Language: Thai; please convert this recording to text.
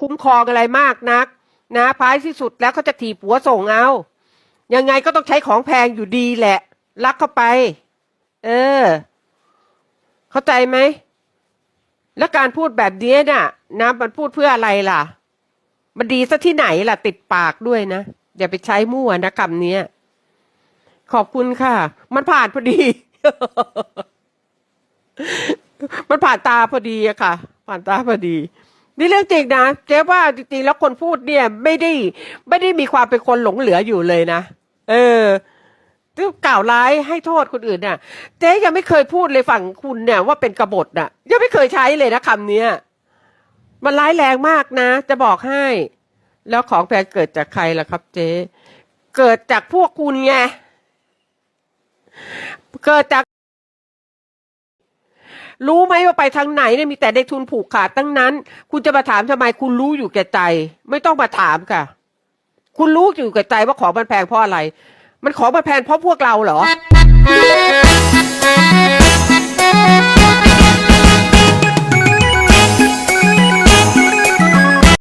คุ้มครองอะไรมากนักนะท้ายที่สุดแล้วเขาจะถีบหัวส่งเอา ยังไงก็ต้องใช้ของแพงอยู่ดีแหละ รักเข้าไป เออ เข้าใจไหม แล้วการพูดแบบนี้น่ะนะมันพูดเพื่ออะไรล่ะ มันดีซะที่ไหนล่ะ ติดปากด้วยนะ อย่าไปใช้มั่วนะคำนี้ขอบคุณค่ะ มันผ่านพอดี มันผ่านตาพอดีอะค่ะ ผ่านตาพอดี นี่เรื่องจริงนะเจ๊ว่าจริงๆแล้วคนพูดเนี่ยไม่ได้ไม่ได้มีความเป็นคนหลงเหลืออยู่เลยนะเออที่กล่าวร้ายให้โทษคนอื่นน่ะเจ๊ยังไม่เคยพูดเลยฝั่งคุณเนี่ยว่าเป็นกบฏน่ะ ยังไม่เคยใช้เลยนะคำเนี้ยมันร้ายแรงมากนะ จะบอกให้ แล้วของแพงเกิดจากใครล่ะครับ เจ๊เกิดจากพวกคุณไงเกิดจาก รู้ไหมว่าไปทางไหนเนี่ยมีแต่ได้ทุนผูกขาดตั้งนั้น คุณจะมาถามทำไมคุณรู้อยู่แก่ใจ ไม่ต้องมาถามค่ะ คุณรู้อยู่แก่ใจว่าของมันแพงเพราะอะไร มันของมันแพงเพราะพวกเราเหรอ